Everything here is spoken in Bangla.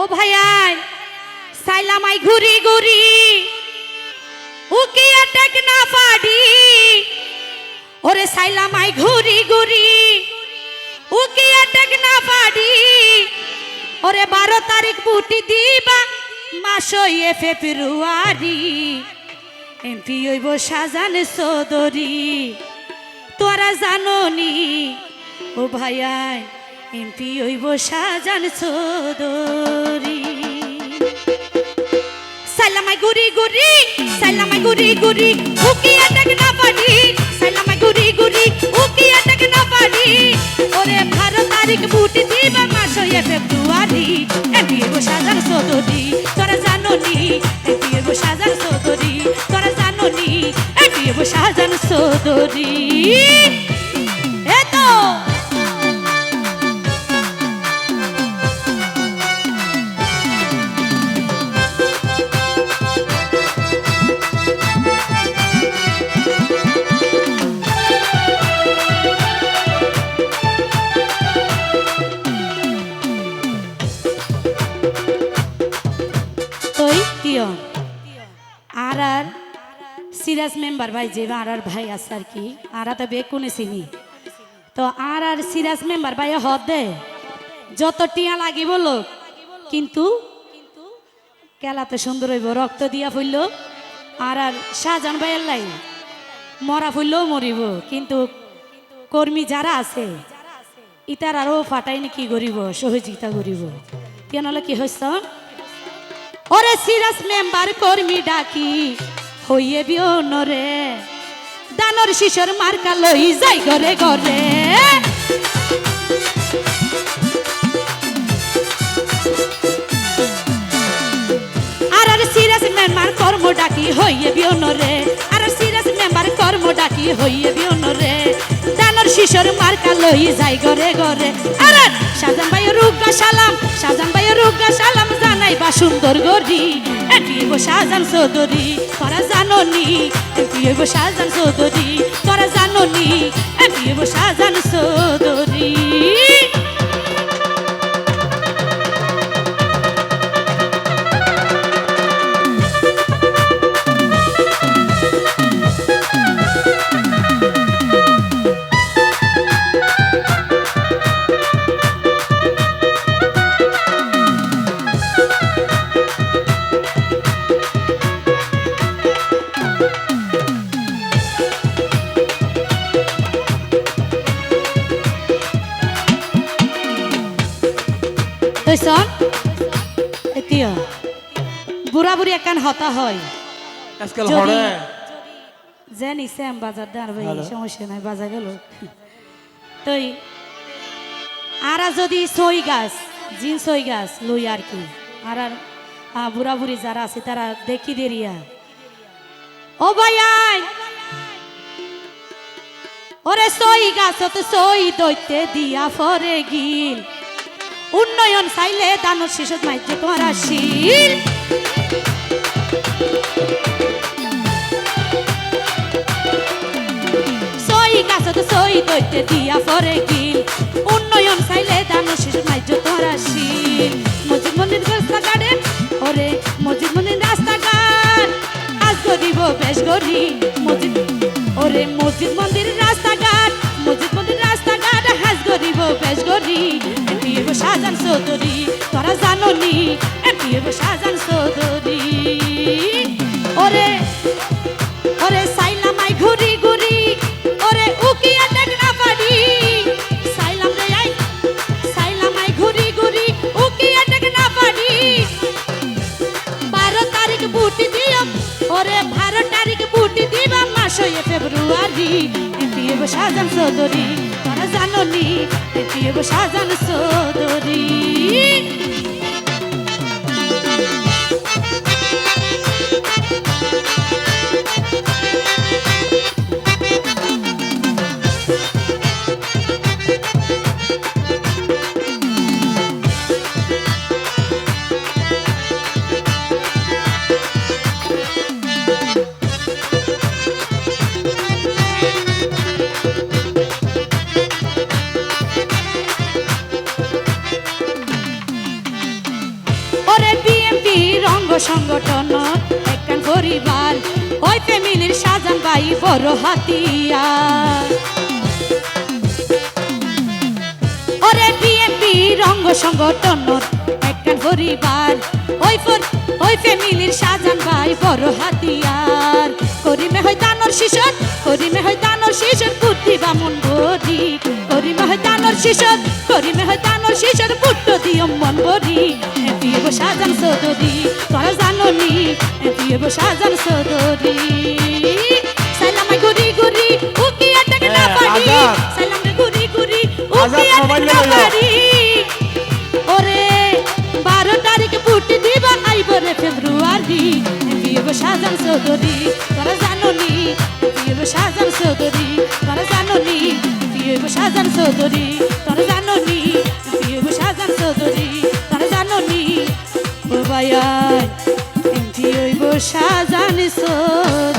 ও ভাইয়াই সাইলামাই ঘুরি ঘুরি। উকি আটক না পাডি। ওরে সাইলামাই ঘুরি ঘুরি। উকি আটক না পাডি। ওরে বারো তারিখ বুটি দিবা মাস এ ফেব্রুয়ারি। এমপি হইব সাজান সদরি তোরা জাননি, ও ভাইয়াই এমপি হইব সাজান সদরি সালামাই গুরি গুরি সালামাই গুরি গুরি উকি আটক না পারি সালামাই গুরি গুরি উকি আটক না পারি ওরে বারো তারিখ বুটি দিবা মাস হয়ে ফেব্রুয়ারি। এমপি হইব সাজান সদরি তোরা জাননি? এমপি হইব সাজান সদরি তোরা জাননি? এমপি হইব সাজান সদরি এতো তিয়ন আর আর সিরাজ মেম্বার ভাই, যে আর আর ভাই আছে আর কি, আর তো বে কোনে চিনি। তো আর আর সিরাজ মেম্বার ভাই হদ দে, যত টিয়া লাগিব লোক, কিন্তু কেলাতে সুন্দর হইব, রক্ত দিয়া ফুলল আর আর শাহজাহান ভাইয়ের লাই মরা ফুললেও মরিব, কিন্তু কর্মী যারা আছে, ইতার আরও ফাটাইনি কি করিব, সহযোগিতা করিব। কেন কি হইছ? ওরে সিরাস মেম্বার কর্মী ডাকি, হইয়ে বিয়নরে দানর শিশর মার্কা লই যাই ঘরে ঘরে। কর্ম ডাকি, হইয়ে বিয়নরে আর আর মেম্বার কর্ম ডাকি, হইয়ে বিয়নরে দানর শিশর মার্কা লই যাই ঘরে ঘরে। আর ভাই গরি এটি গো সাজান সদরি তোরা জানো নি এটি গো সাজান সদরি তোরা জানো নি এটি গো সাজান চৌধুরী। তৈছন এতিয়া বুঢ়া বুঢ়ী একান হতা হয়। যে নিছে বাজার দাঁড় ভাই সমস্যা নাই বাজার গেল। তই আরা যদি সই গাছ জিন সই গাছ লই আর কি? আর আর বুড়া বুড়ি যারা আছে তারা দেখি দেরিয়া ও ভাই ওরে সই গাছ তো সই দইতে দিয়া ফরে গিল। উন্নয়ন চাইলে দানোর শিশুত মাইতে তোমার আসিল। সই গাছত সই দইতে দিয়া পরে গিল। উন্নয়ন চাইলে দানোর শিশুত মাইতে তোমার আসিল। মসজিদ মন্দির রাস্তাঘাটে ওরে মসজিদ মন্দির রাস্তাঘাট। আজ গরিব বেশ গরি মসজিদ ওরে মসজিদ মন্দির রাস্তাঘাট। মসজিদ মন্দির রাস্তাঘাট হাজ গরিব বেশ গরি শাহজান চৌধুরী, তোরা জাননি এমপিএব শাহজান চৌধুরী। ওরে ওরে সাইলামাই ঘুরি ঘুরি, ওরে উকিয়া দেখ না পারি সাইলাম রে আই সাইলামাই ঘুরি ঘুরি উকিয়া দেখ না পারি বারো তারিখ বুটি দিও ওরে বারো তারিখ বুটি দিবা মাস ফেব্রুয়ারি। এটিএব সাজান চৌধুরী। জাননি এটিএব সাজান চৌধুরী সংগঠন একখান পরিবার, ওই ফ্যামিলির সাজান ভাই, বড় হাতিয়ার। ওরে বিএমপি রঙ্গ সংগঠন একখান পরিবার, ওই ওই ফ্যামিলির সাজান ভাই, বড় হাতিয়ার। করিমে হয় দানর শিশর করিমে হয় দানর শিশর বুদ্ধি বামন বরি করিমে হয় দানর শিশর করিমে হয় দানর শিশর বুদ্ধ দিয়ম মন বরি এটিয়ে গো সাজান সদরি তোরা জানো নি এটিয়ে গো সাজান সদরি সালামাই গুরি গুরি উকিয়া থেকে না হ্যাঁ, পারি। সালাম গুরি গুরি মোবাইল থেকে না। পারি ওরে বারো তারিখ বুট দিবা আইব রে ফেব্রুয়ারি বিয়ে সাজান চৌধুরী তোরা জানো নি বিয়ে সাজান চৌধুরী তোরা জানো নি বিয়ে সাজান চৌধুরী তোরা জানো ও ভাইয়া ওই বসা চৌধুরী